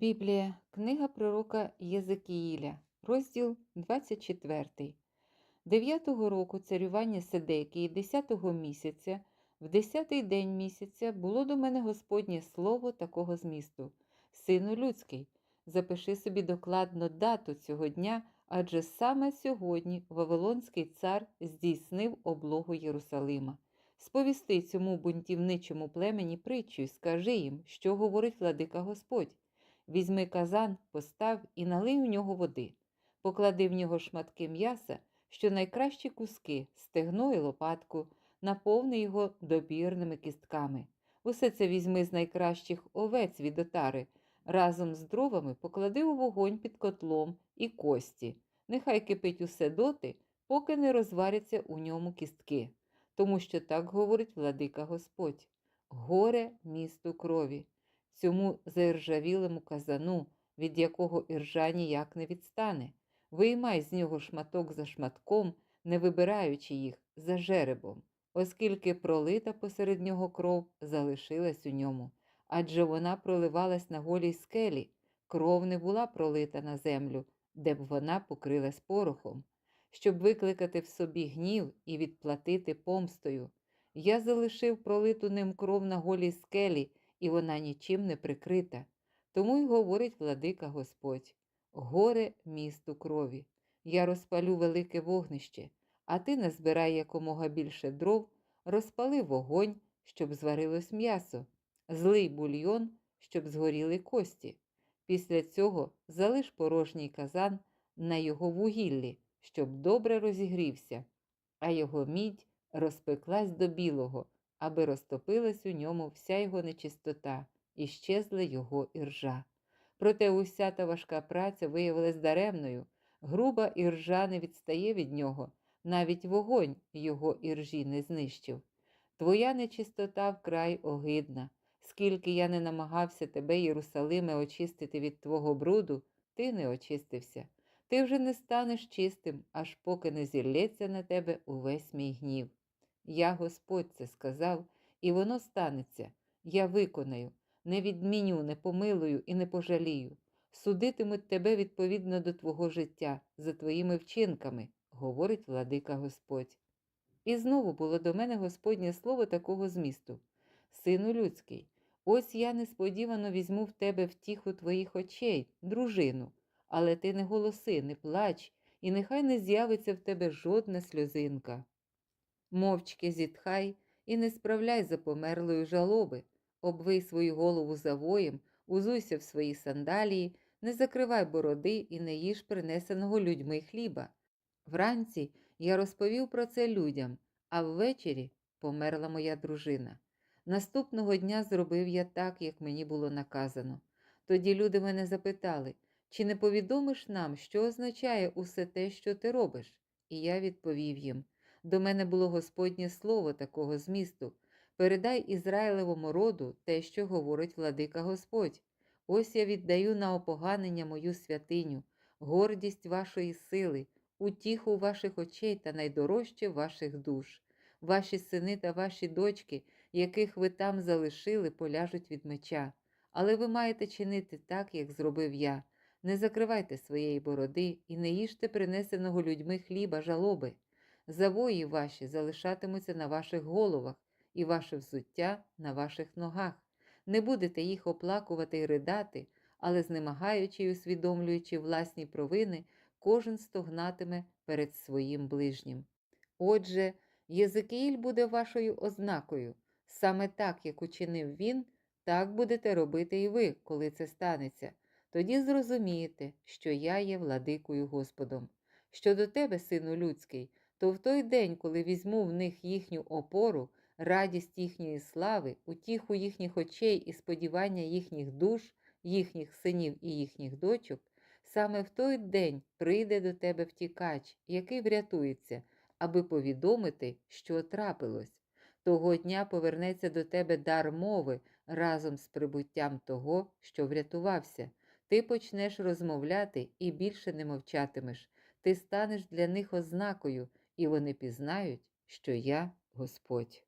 Біблія, книга пророка Єзекіїля, розділ 24. Дев'ятого року царювання Седекії, десятого місяця, в десятий день місяця було до мене Господнє слово такого змісту. Сину людський, запиши собі докладно дату цього дня, адже саме сьогодні Вавилонський цар здійснив облогу Єрусалима. Сповісти цьому бунтівничому племені притчу й скажи їм, що говорить владика Господь. Візьми казан, постав і налий у нього води, поклади в нього шматки м'яса, що найкращі куски, стегно і лопатку, наповни його добірними кістками. Усе це візьми з найкращих овець від отари, разом з дровами поклади у вогонь під котлом і кості. Нехай кипить усе доти, поки не розваряться у ньому кістки, тому що так говорить владика Господь. Горе місту крові цьому заіржавілому казану, від якого іржа ніяк не відстане. Виймай з нього шматок за шматком, не вибираючи їх за жеребом, оскільки пролита посеред нього кров залишилась у ньому, адже вона проливалась на голій скелі, кров не була пролита на землю, де б вона покрилась порохом. Щоб викликати в собі гнів і відплатити помстою. Я залишив пролиту ним кров на голій скелі і вона нічим не прикрита. Тому й говорить владика Господь: горе місту крові. Я розпалю велике вогнище, а ти назбирай якомога більше дров, розпали вогонь, щоб зварилось м'ясо, злий бульйон, щоб згоріли кості. Після цього залиш порожній казан на його вугіллі, щоб добре розігрівся, а його мідь розпеклась до білого аби розтопилась у ньому вся його нечистота і щезла його іржа. Проте уся та важка праця виявилась даремною, груба іржа не відстає від нього, навіть вогонь його іржі не знищив. Твоя нечистота вкрай огидна. Скільки я не намагався тебе, Єрусалиме, очистити від твого бруду, ти не очистився. Ти вже не станеш чистим, аж поки не зілється на тебе увесь мій гнів. Я Господь це сказав, і воно станеться. Я виконаю, не відміню, не помилую і не пожалію. Судитимуть тебе відповідно до твого життя, за твоїми вчинками, говорить владика Господь. І знову було до мене Господнє слово такого змісту: Сину людський, ось я несподівано візьму в тебе втіху твоїх очей, дружину, але ти не голоси, не плач, і нехай не з'явиться в тебе жодна сльозинка. Мовчки зітхай і не справляй за померлою жалоби, обвий свою голову завоєм, узуйся в свої сандалії, не закривай бороди і не їж принесеного людьми хліба. Вранці я розповів про це людям, а ввечері померла моя дружина. Наступного дня зробив я так, як мені було наказано. Тоді люди мене запитали, чи не повідомиш нам, що означає усе те, що ти робиш? І я відповів їм. До мене було Господнє слово такого змісту. Передай Ізраїлевому роду те, що говорить владика Господь. Ось я віддаю на опоганення мою святиню, гордість вашої сили, утіху ваших очей та найдорожче ваших душ. Ваші сини та ваші дочки, яких ви там залишили, поляжуть від меча. Але ви маєте чинити так, як зробив я. Не закривайте своєї бороди і не їжте принесеного людьми хліба, жалоби. Завої ваші залишатимуться на ваших головах, і ваше взуття на ваших ногах. Не будете їх оплакувати і ридати, але, знемагаючи й усвідомлюючи власні провини, кожен стогнатиме перед своїм ближнім. Отже, Єзекіїль буде вашою ознакою. Саме так, як учинив він, так будете робити і ви, коли це станеться. Тоді зрозумієте, що я є владикою Господом. Щодо тебе, сину людський, то в той день, коли візьму в них їхню опору, радість їхньої слави, утіху їхніх очей і сподівання їхніх душ, їхніх синів і їхніх дочок, саме в той день прийде до тебе втікач, який врятується, аби повідомити, що трапилось. Того дня повернеться до тебе дар мови разом з прибуттям того, що врятувався. Ти почнеш розмовляти і більше не мовчатимеш. Ти станеш для них ознакою, і вони пізнають, що я Господь.